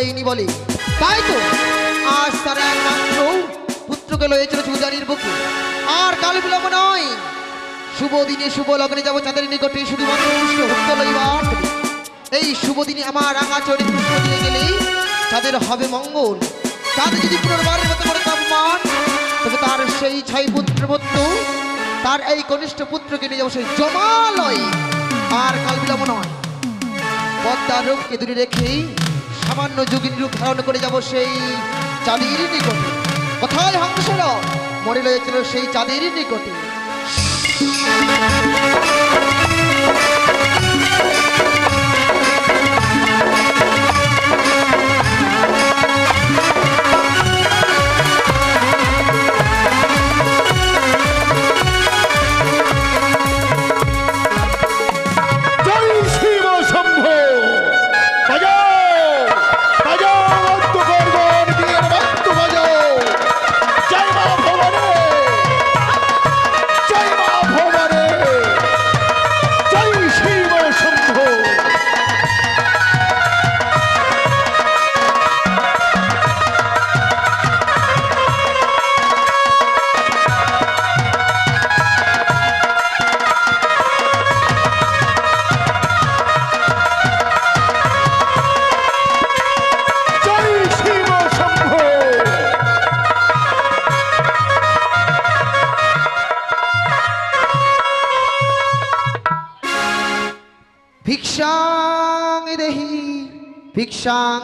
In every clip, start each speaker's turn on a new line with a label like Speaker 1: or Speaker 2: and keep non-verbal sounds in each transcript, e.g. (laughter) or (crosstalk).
Speaker 1: দেয়নি বলে। তাই তো আজ তার একমাত্র পুত্রকে লয়েছিল উদানির বুকে। আর কাল বিলম্ব নয়। শুভ দিনে শুভ লগ্নে যাব চাঁদের নিকটে শুধুমাত্র পুষ্প এই শুভ দিনে আমার রাঙাচরে পুষ্প দিয়ে গেলেই চাঁদের হবে মঙ্গল। চাঁদ যদি পুনর্বারের মতো করে তাপমান, তবে তার সেই ছয় পুত্র তার এই কনিষ্ঠ পুত্রকে নিয়ে যাব সেই জমালয়। আর কাল বিলম্ব নয়। পদ্মার রূপকে দূরে রেখেই সামান্য যোগিনী রূপ ধারণ করে যাব সেই চাঁদের নিকটে। কোথায় হংসর মরে রয়েছিল সেই চাঁদের নিকটে।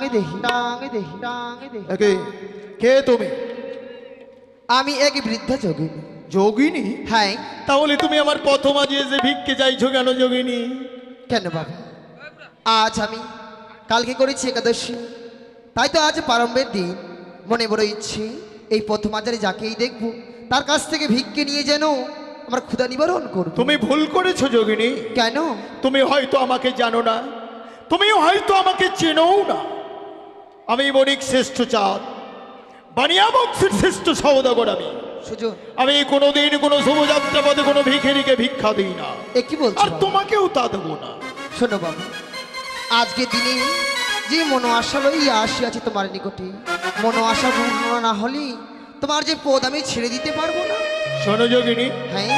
Speaker 1: দেহি। ডাং দেহি ডাং দেহি।
Speaker 2: একে কে তুমি?
Speaker 1: আমি এক বৃদ্ধ যোগিনী।
Speaker 2: যোগিনী?
Speaker 1: হ্যাঁ
Speaker 2: তাহলে তুমি আমার প্রথম আজ এসে ভিক্ষে চাইছো কেন যোগিনী?
Speaker 1: কেন বাবা? আজ আমি কালকে করেছি একাদশী। তাই তো আজ প্রারম্ভের দিন। মনে বড় ইচ্ছে এই প্রথম আজারে যাকেই দেখব তার কাছ থেকে ভিক্ষে নিয়ে যেন আমার ক্ষুধা নিবারণ করব।
Speaker 2: তুমি ভুল করেছ যোগিনী।
Speaker 1: কেন?
Speaker 2: তুমি হয়তো আমাকে জানো না। তুমি হয়তো আমাকে চেনও না। আমি বণিক শ্রেষ্ঠ চাঁদ। বানিয়া বংশের শ্রেষ্ঠ সৌদাগর আমি। আমি কোনোদিন কোনো শুভযাত্রা পথে কোনো ভিখেরিকে ভিক্ষা দিই না।
Speaker 1: কি বলছো
Speaker 2: আর তোমাকেও তা দেবো না।
Speaker 1: শোনো বাবা আজকে দিনে যে মনো আশা লইয়া আসিয়াছি তোমার নিকটে মনো আশা পূর্ণ না হলে তোমার যে পদ আমি ছেড়ে দিতে পারব না।
Speaker 2: শোনো যোগিনী
Speaker 1: হ্যাঁ।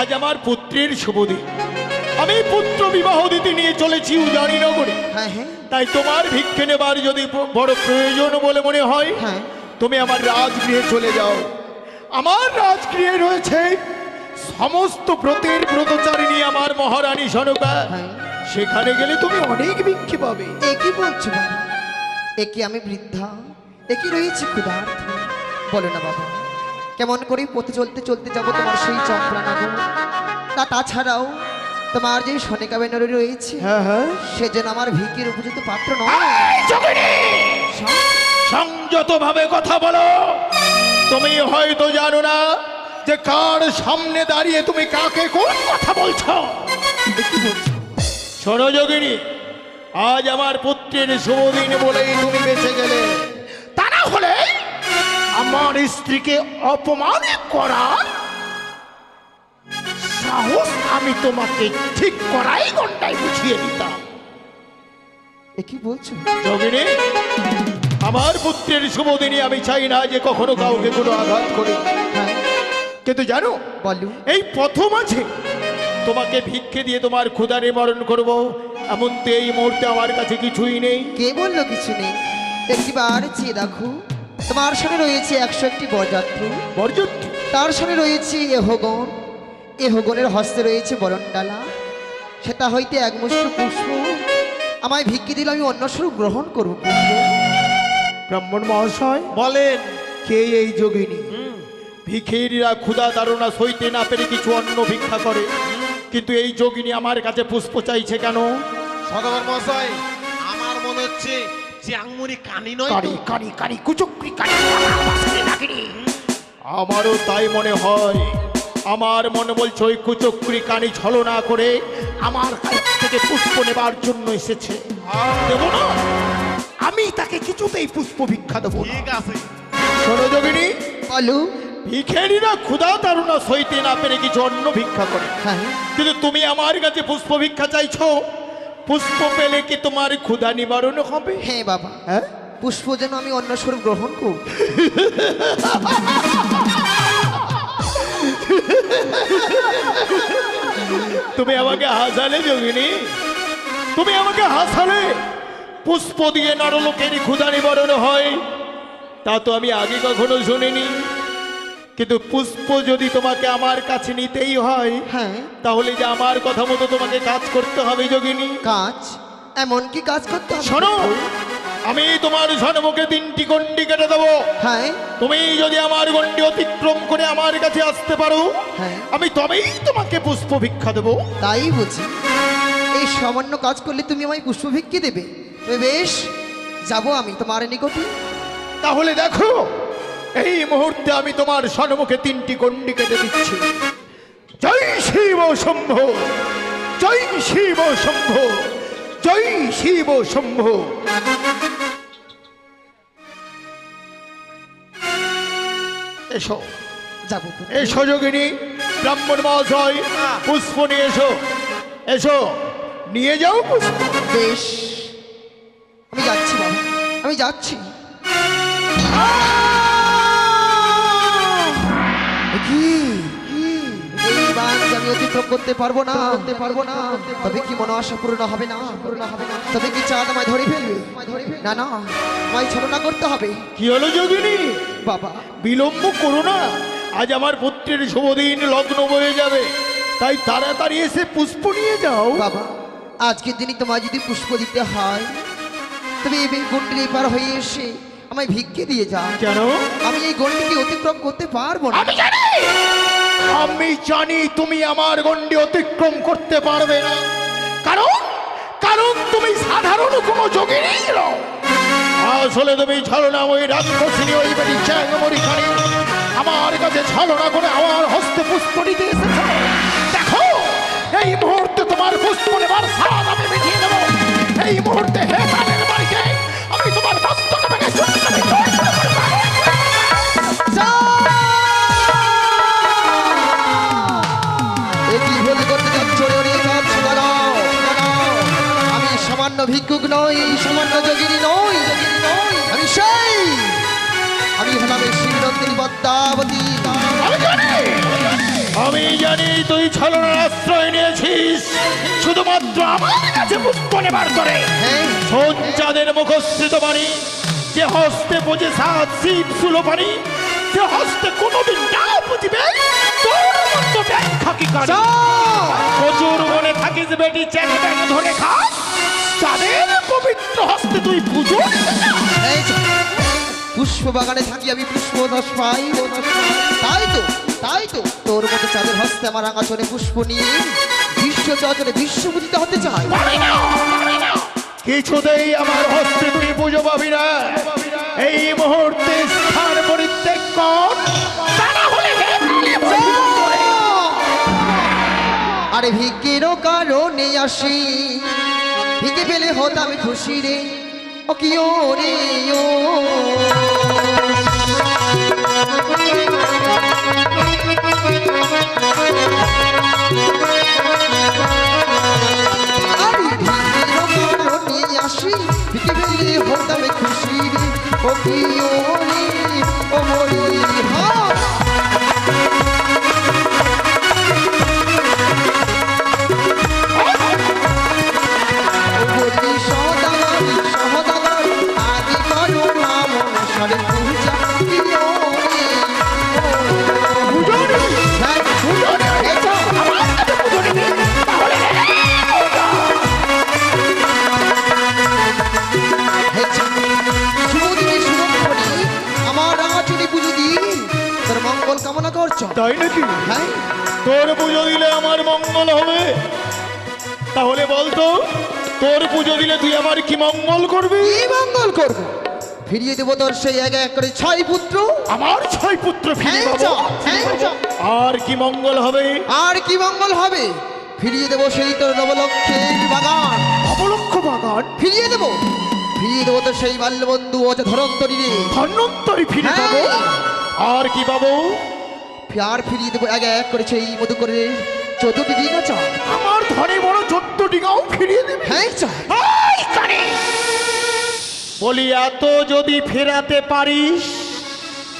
Speaker 2: আজ আমার পুত্রের শুভদিন আমি পুত্র বিবাহ দিতে নিয়ে চলেছি উজানি নগরে
Speaker 1: হ্যাঁ হ্যাঁ।
Speaker 2: তাই তোমার ভিক্ষে নেবার যদি বড় প্রয়োজন বলে মনে হয়
Speaker 1: হ্যাঁ।
Speaker 2: তুমি আমার রাজগৃহে চলে যাও। আমার রাজগৃহে রয়েছে সমস্ত ব্রতের ব্রতচারিণী আমার মহারানী সনকা। সেখানে গেলে তুমি অনেক ভিক্ষে পাবে।
Speaker 1: এ কি বলছো বাবা? এ আমি বৃদ্ধা? এ কি রয়েছে ক্ষুধার্থ বলো না বাবা। কেমন করে পথে চলতে চলতে যাব তোমার সেই চম্পলা নগর তা তাছাড়াও তোমার যে সনেকা বেনরে রয়েছে
Speaker 2: হ্যাঁ হ্যাঁ।
Speaker 1: সে যেন আমার ভিকের উপযুক্ত পাত্র নয়।
Speaker 2: সংযত ভাবে কথা বলো। তুমি হয়তো জানো না যে কার সামনে দাঁড়িয়ে তুমি কাকে কোন কথা বলছো।
Speaker 1: এ কি বলছো
Speaker 2: শোনো যোগিনী আজ আমার পুত্রের শুভদিন বলেই তুমি বেঁচে গেলে। তা না হলে আমার স্ত্রীকে অপমান করা সাহস আমি তোমাকে ঠিক করাই গন্ডায় বুঝিয়ে দিতাম।
Speaker 1: এ কি বলছো?
Speaker 2: যোগিনী আমার পুত্রের শুভদিনে আমি চাই না যে কখনো কাউকে কোনো আঘাত করি।
Speaker 1: হ্যাঁ।
Speaker 2: কিন্তু জানো
Speaker 1: বলো।
Speaker 2: এই প্রথম আছে তোমাকে ভিক্ষে দিয়ে তোমার ক্ষুদা নিবারণ করব। এমন তো এই মুহূর্তে আমার কাছে কিছুই নেই।
Speaker 1: কে বলল কিছু নেই? একটিবার চেয়ে দেখো তোমার সঙ্গে রয়েছে একশো একটি বরযাত্রী।
Speaker 2: বরযুদ্ধ
Speaker 1: তার সঙ্গে রয়েছে এহগণ এহগণের হস্তে রয়েছে বরণডালা। সেটা হইতে এক মুষ্ঠ পুষ্প। আমায় ভিক্ষি দিলে আমি অন্য স্বরূপ গ্রহণ করব
Speaker 2: ব্রাহ্মণ মহাশয়
Speaker 3: বলেন।
Speaker 2: কে এই যোগিনী? ভিখেরিরা ক্ষুদা দারুণা সইতে না পেরে কিছু অন্ন ভিক্ষা করে। কিন্তু এই যোগিনী আমার কাছে পুষ্প চাইছে কেন?
Speaker 3: সদাগর মহাশয় আমার মনে হচ্ছে যে আঙমুড়ি কানি নয় তো?
Speaker 2: কারি কারি কারি কুচুকরি কারি আমারও তাই মনে হয়। আমার মনে বলছে ওই কুচক্রি কানি ছলনা করে আমার কাছ থেকে পুষ্প নেবার জন্য এসেছে। দেব না। আমি তাকে কিছুতেই পুষ্প ভিক্ষা দেবো না।
Speaker 3: ঠিক আছে।
Speaker 2: শোনো যোগিনী
Speaker 1: বলো।
Speaker 2: ভিখেরিরা ক্ষুধা তারুণা সইতে না পেরে কিছু অন্ন ভিক্ষা করে।
Speaker 1: হ্যাঁ।
Speaker 2: কিন্তু তুমি আমার কাছে পুষ্প ভিক্ষা চাইছো পুষ্প পেলে কি তোমার ক্ষুধা নিবারণ হবে?
Speaker 1: হ্যাঁ বাবা।
Speaker 2: হ্যাঁ?
Speaker 1: পুষ্প যেন আমি অন্য স্বরূপ গ্রহণ করব। (laughs)
Speaker 2: তুমি আমাকে হাসালে যোগিনী। তুমি আমাকে হাসালে। পুষ্প দিয়ে নরলোকের ক্ষুধা নিবারণ হয়। তা তো আমি আগে কখনো শুনিনি। কিন্তু পুষ্প যদি তোমাকে আমার কাছে নিতেই হয়
Speaker 1: হ্যাঁ।
Speaker 2: তাহলে যে আমার কথা মতো তোমাকে কাজ করতে হবে যোগিনী।
Speaker 1: কাজ? এমন কি কাজ করতে হবে?
Speaker 2: শোনো আমি তোমার সন্মুখে তিনটি গন্ডি কেটে দেবো।
Speaker 1: হ্যাঁ।
Speaker 2: তুমি যদি আমার গন্ডি অতিক্রম করে আমার কাছে আসতে পারো
Speaker 1: হ্যাঁ।
Speaker 2: আমি তবেই তোমাকে পুষ্প ভিক্ষা দেবো।
Speaker 1: তাই বুঝি এই সামান্য কাজ করলে তুমি আমায় পুষ্প ভিক্ষি দেবে। তবে বেশ যাব আমি তোমার নিকটে।
Speaker 2: তাহলে দেখো এই মুহূর্তে আমি তোমার সন্মুখে তিনটি গন্ডি কেটে দিচ্ছি। জয় শিব শম্ভ জয় শিব শম্ভ জয় শিব শম্ভ। এসো।
Speaker 1: যাব
Speaker 2: এসো যোগিনী ব্রাহ্মণ মহাশয় পুষ্প নিয়ে এসো। এসো। নিয়ে যাও পুষ্প।
Speaker 1: বেশ। আমি যাচ্ছি বাবা। আমি যাচ্ছি। অতিক্রম করতে পারব না। করতে পারব না তবে কি মনে আশা পূর্ণ হবে না? পূর্ণ হবে না তবে কি চাঁদ আমায় ধরে ফেলবে? না না আমায় ছলনা করতে হবে।
Speaker 2: কি হলো যোগিনী?
Speaker 1: বাবা।
Speaker 2: বিলম্ব করো না। আজ আমার পুত্রের শুভদিন লগ্ন বয়ে যাবে। তাই তাড়াতাড়ি এসে পুষ্প নিয়ে যাও।
Speaker 1: বাবা আজকের দিনই তোমায় যদি পুষ্প দিতে হয় তুমি এই গন্ডির পার হয়ে এসে আমায় ভিক্ষে দিয়ে যাও।
Speaker 2: কেন?
Speaker 1: আমি এই গন্ডিকে অতিক্রম করতে পারব না?
Speaker 2: আমি জানি তুমি আমার গণ্ডি অতিক্রম করতে পারবে না। কারণ কারণ তুমি সাধারণ কোনো যোগিনী নও। আসলে তুমি ছলনাময়ী রাক্ষসিনী, ওই বাড়ি চ্যাংমরি খানি আমার কাছে ছলনা করে আমার হস্তে পুষ্প নিতে এসেছে। দেখো, এই মুহূর্তে তোমার পুষ্প নেবার জানি তুই ছলনার আশ্রয় নিয়েছিস। শুধুমাত্র আমার কাছে পুষ্প নেবার করে।
Speaker 1: হ্যাঁ।
Speaker 2: সঞ্চাদের মুখস্থিত বাণী যে হস্তে বোঝে সাত শিব সুলো পানি সে হস্তে কোনোদিন না বুঝিবে! প্রচুর মনে থাকিস বেটি চেনে ধরে খাস চাঁদের পবিত্র হস্তে তুই পুজো
Speaker 1: পুষ্প বাগানে থাকি আমি পুষ্প দশ পাই। তাই তো। তাই তো? তোর মতো চাঁদের হস্তে আমার আকাশনে পুষ্প নিয়ে বিশ্ব চচরে বিশ্ব পূজিত হতে চাই।
Speaker 2: কিছুতেই আমার হস্তে তুই পুজো পাবি না। এই মুহূর্তে স্থান পরিত্যাগ কর।
Speaker 1: আরে ভিকেরও কারণে আসি। ভিকে পেলে হতাম খুশি রে। ও কি ও রে ও। আসি পৃথিবী হতাম খুশি। ও কি
Speaker 2: তাই নাকি?
Speaker 1: হ্যাঁ।
Speaker 2: তোর পুজো দিলে আমার মঙ্গল হবে। তাহলে বলতো তোর পুজো দিলে তুই আমার কি মঙ্গল করবি?
Speaker 1: কি মঙ্গল করব? ফিরিয়ে দেবো তোর সেই এক এক করে ছয় পুত্র।
Speaker 2: আমার ছয় পুত্র ফিরে
Speaker 1: হ্যাঁ
Speaker 2: পাবো।
Speaker 1: হ্যাঁ।
Speaker 2: আর কি মঙ্গল হবে?
Speaker 1: আর কি মঙ্গল হবে? ফিরিয়ে দেবো সেই তোর নবলক্ষের বাগান।
Speaker 2: অবলক্ষ বাগান?
Speaker 1: ফিরিয়ে দেবো। ফিরিয়ে দেবো তো সেই বাল্যবন্ধু অজ ধরন্তরী রে
Speaker 2: ধন্যন্তরী ফিরে
Speaker 1: হ্যাঁ।
Speaker 2: পাবো। আর কি পাবো?
Speaker 1: ফেয়ার ফিরিয়ে দেবো এক এক করেছে এই মতো করে চোদ্দটি ডিঙা চাঁদ
Speaker 2: আমার ধনে বড় চোদ্দ ডিঙাও ফিরিয়ে দেবে।
Speaker 1: হ্যাঁ
Speaker 2: কানে! বলি এত যদি ফেরাতে পারিস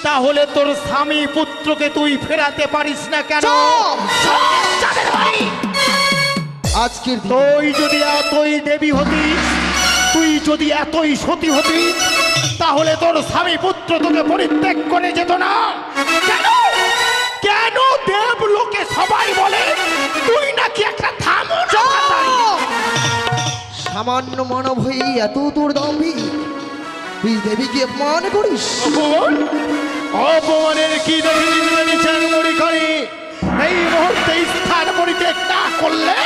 Speaker 2: তাহলে তোর স্বামী পুত্রকে তুই ফেরাতে পারিস না কেন?
Speaker 1: দিন।
Speaker 2: তুই যদি এতই দেবী হতিস তুই যদি এতই সতী হতিস তাহলে তোর স্বামী পুত্র তোকে পরিত্যাগ করে যেত না। কেন? কেন দেব লোকে সবাই বলে তুই নাকি একটা থামো
Speaker 1: সামান্য মানব হয়ে এত তোর দম্ভি তুই দেবীকে অপমান করিস?
Speaker 2: অপমানের কি দেখেছেন মরিখানি এই মুহূর্তে স্থান পরিত্যাগ না করলে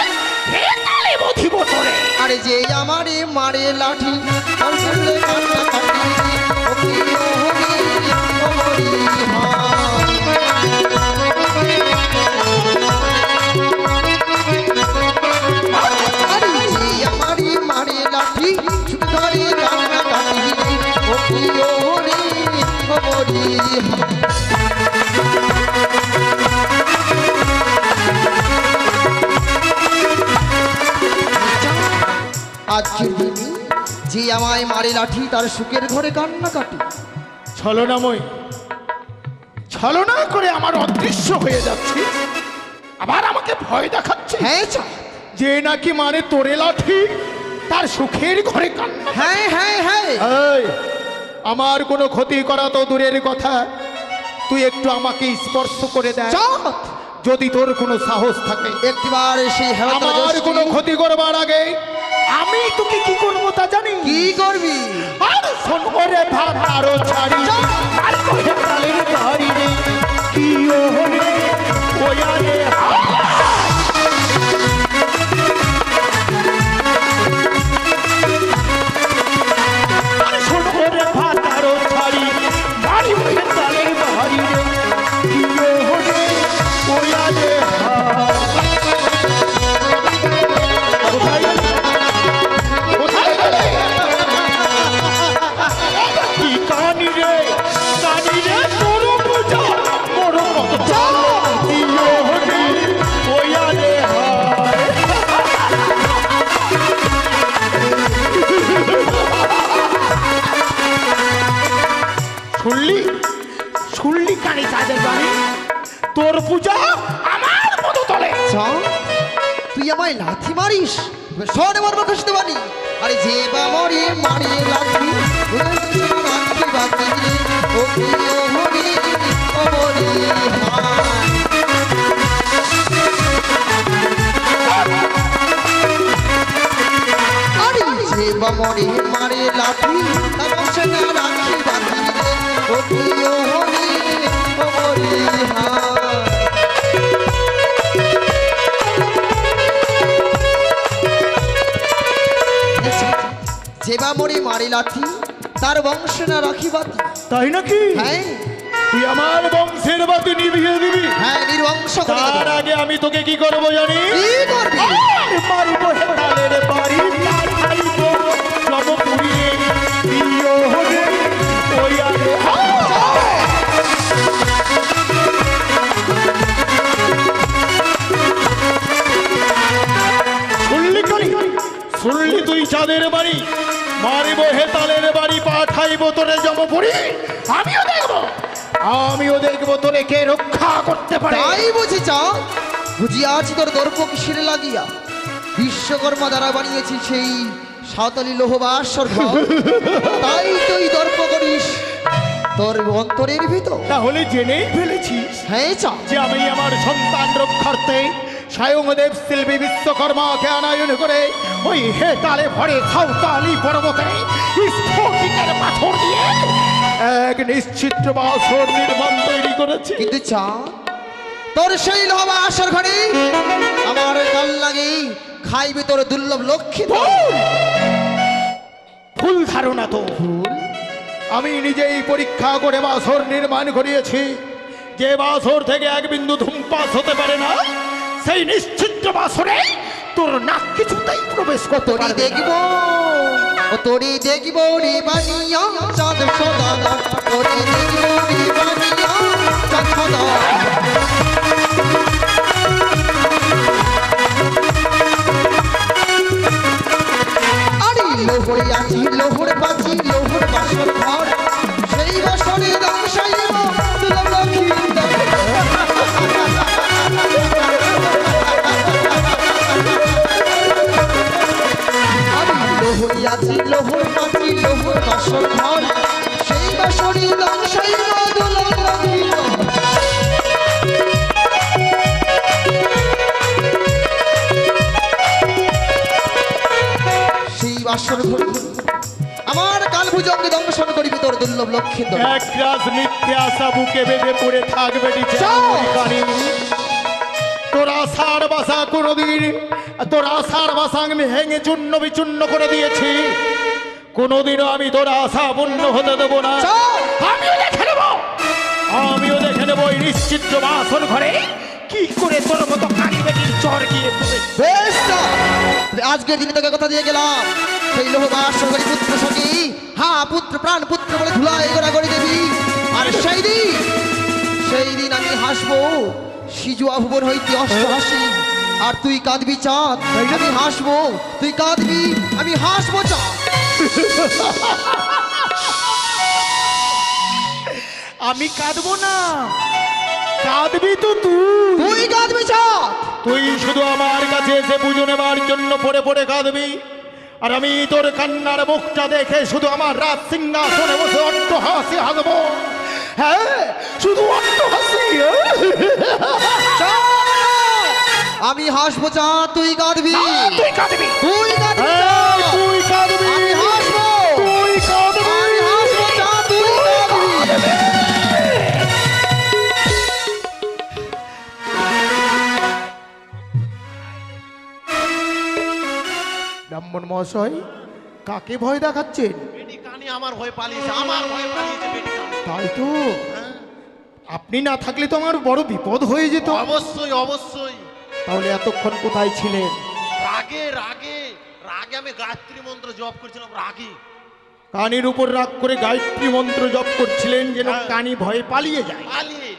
Speaker 1: আরে যে আমারে মারে লাঠি মারে লাঠি তার সুখের ঘরে কান্না কাটি।
Speaker 2: ছলনাময় ছলনা করে আমার অদৃশ্য হয়ে যাচ্ছে। আবার আমাকে ভয় দেখাচ্ছে?
Speaker 1: হ্যাঁ চা
Speaker 2: যে নাকি মানে তোরে লাঠি তার সুখের ঘরে কান্না
Speaker 1: হ্যাঁ হ্যাঁ হ্যাঁ।
Speaker 2: আমার কোনো ক্ষতি করা তো দূরের কথা। তুই একটু আমাকে স্পর্শ করে
Speaker 1: চাঁদ
Speaker 2: যদি তোর কোনো সাহস থাকে।
Speaker 1: একটিবার সেই
Speaker 2: আমার কোনো ক্ষতি করবার আগে আমি তুমি কি করব তা জানি?
Speaker 1: কি করবি?
Speaker 2: আর শোন আরও ছাড়ি। আর ধারি রে। কি ও হরে রে আর। তোর পূজা আমার মতো তলে
Speaker 1: তুই আমায় লাথি মারিস শোন আমার মুখে শুনতে পারি আরে যে বা মরে মারে লাথি লাথি বাতি ও কি ওহরি, ওহরি, হা। আরে যে বা মরে মারে বংশে না রাখি রে ও কি ওহরি, ওহরি, হা। যেবা মরে মারি লাঠি তার বংশ না রাখি বাতি
Speaker 2: তাই নাকি?
Speaker 1: হ্যাঁ।
Speaker 2: তুই আমার বংশের বাতি নিভিয়ে দিবি।
Speaker 1: হ্যাঁ নির্বংশ
Speaker 2: তার আগে আমি তোকে কি করব জানি?
Speaker 1: কি করবি?
Speaker 2: মারিব হেতালের বাড়ি পাঠাইব নবপুরী প্রিয় হরে ওয়ারে শুনলি শুনলি তুই চাঁদের বাড়ি। মারিব হেতালের বাড়ি পাঠাইব তোরে জমপুরি। আমিও দেখব। আমিও দেখব তোরে কে রক্ষা করতে পারে।
Speaker 1: তাই বুঝি চাও বুঝিয়াছি তোর দর্প কিসের লাগিয়া? বিশ্বকর্মা দ্বারা বানিয়েছি সেই সাঁওতালি লোহবাসর (laughs) তাই তুই দর্প করিস তোর অন্তরের ভিতর।
Speaker 2: তাহলে জেনেই ফেলেছিস
Speaker 1: হ্যাঁ চা।
Speaker 2: যে আমি আমার সন্তান রক্ষার্থে স্বয়ংদেব শিল্পী বিশ্বকর্মাকে আনায়ন করে ওই হেতালে ভরে সাঁওতালি পর্বতে স্ফটিকের পাথর দিয়ে এক নিশ্চিত্র বাসর নির্মাণ তৈরি করেছি।
Speaker 1: কিন্তু চা তোর সেই লোহবাসর ঘরে? আমার কাল লাগে খাইবে তোর দুর্লভ লক্ষ্মী!
Speaker 2: ভুল! ধারণা তো। আমি নিজেই পরীক্ষা করে বাসর নির্মাণ করিয়েছি। যে বাসর থেকে এক বিন্দু ধূমপাস হতে পারে না সেই নিশ্চিন্ত বাসরে তোর নাক কিছুতেই প্রবেশ করতে
Speaker 1: তোরি দেখব তোরি দেখব রে বানিয়া চাঁদ সদা। তোরি দেখব রে বানিয়া চাঁদ সদা। আরে লোহর বাজি লোহর বাসর লক্ষ্মীন্দর
Speaker 2: এক রাজ মিথ্যে আশা বুকে বেঁধে পড়ে থাকবে তোর আশার বাসা কোনোদিন তোর আশার বাসা আমি ভেঙে চূর্ণ বিচূর্ণ করে দিয়েছি। কোনোদিনও আমি তোর আশা পূর্ণ হতে দেবো না। আমিও দেখে নেব! আমিও দেখে নেব এই নিশ্চিত্র বাসন ঘরে। কি করে তোর মতো কালী বেটির চর গিয়ে
Speaker 1: বেশ আজকের দিনে তোকে কথা দিয়ে গেলাম। সেই লোহ বাসরকারী পুত্র সঙ্গী হ্যাঁ পুত্র প্রাণ পুত্র বলে ধুলাই গোড়াগড়ি দেবী। আর সেই দিন সেই দিন আমি হাসবো সিজু আভুবন হইতে অষ্ট হাসি। আর তুই কাঁদবি চাঁদ আমি হাসবো তুই কাঁদবি আমি হাসবো চাঁদ।
Speaker 2: আমি কাঁদবো না কাঁদবি তো তুই।
Speaker 1: তুই কাঁদবি চাঁদ।
Speaker 2: তুই শুধু আমার কাছে এসে পুজো নেবার জন্য পড়ে পড়ে কাঁদবি। আর আমি তোর কান্নার মুখটা দেখে শুধু আমার রাত সিংহাসনে বসে অট্ট হাসি হাসবো। হ্যাঁ শুধু অট্ট হাসি
Speaker 1: আমি হাসবো চা তুই কাঁদবি।
Speaker 2: তুই কাঁদবি।
Speaker 1: তুই কাঁদবি
Speaker 2: হ্যাঁ, ব্রাহ্মণ মহাশয় কাকে ভয় দেখাচ্ছেন?
Speaker 3: আমার ভয় পালিয়েছে আমার ভয় পালিয়েছে
Speaker 2: তাই তো?
Speaker 3: হ্যাঁ,
Speaker 2: আপনি না থাকলে তো আমার বড় বিপদ হয়ে যেত।
Speaker 3: অবশ্যই অবশ্যই।
Speaker 2: তাহলে এতক্ষণ কোথায় ছিলেন?
Speaker 3: রাগে রাগে রাগে আমি গায়ত্রী মন্ত্র জপ করছিলাম রাগে।
Speaker 2: কানির উপর রাগ করে গায়ত্রী মন্ত্র জপ করছিলেন যেন
Speaker 3: হ্যাঁ।
Speaker 2: কানি ভয়ে পালিয়ে যায়।
Speaker 3: পালিয়ে।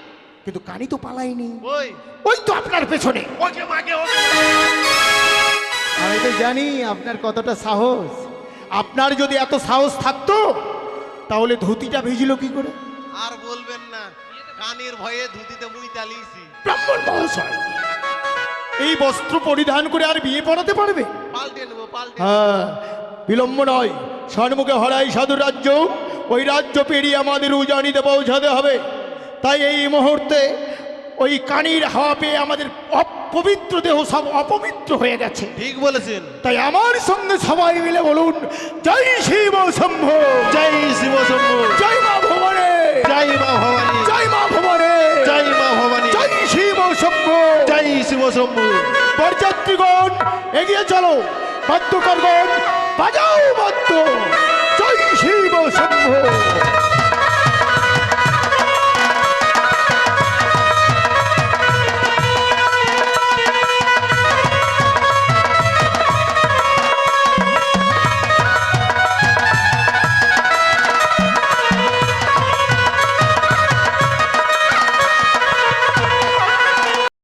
Speaker 2: কিন্তু কানি তো পালায়নি।
Speaker 3: ওই।
Speaker 2: ওই তো আপনার পেছনে।
Speaker 3: ওকে মাগে ওকে
Speaker 2: আমি জানি আপনার কতটা সাহস। আপনার যদি এত সাহস থাকতো তাহলে ধুতিটা ভিজলো কি করে?
Speaker 3: আর বলবেন না কানের ভয়ে ধুতিতে মুই তালিয়েছি।
Speaker 2: ব্রাহ্মণ মহাশয় এই বস্ত্র পরিধান করে আর বিয়ে পড়াতে পারবে?
Speaker 3: পাল্টে নেব পাল্টে
Speaker 2: হ্যাঁ বিলম্ব নয় সন্মুখে হরাই সাধু রাজ্য ওই রাজ্য পেরিয়ে আমাদের উজানিতে পৌঁছাতে হবে। তাই এই মুহূর্তে ওই কানির হাওয়া পেয়ে আমাদের অপবিত্র দেহ সব অপবিত্র হয়ে গেছে।
Speaker 3: ঠিক বলেছেন।
Speaker 2: তাই আমার সঙ্গে সবাই মিলে বলুন জয় শিব শম্ভ
Speaker 3: জয় শিব শম্ভু
Speaker 2: জয় মা ভবানে
Speaker 3: জয় মা ভবানী
Speaker 2: জয় মা ভবানে
Speaker 3: জয় মা ভবানী
Speaker 2: জয় শিব শম্ভ
Speaker 3: জয় শিব শম্ভ।
Speaker 2: বরযাত্রীগণ এগিয়ে চলো বাদ্যকরগণ বাজাও বাদ্য জয় শিব শম্ভ।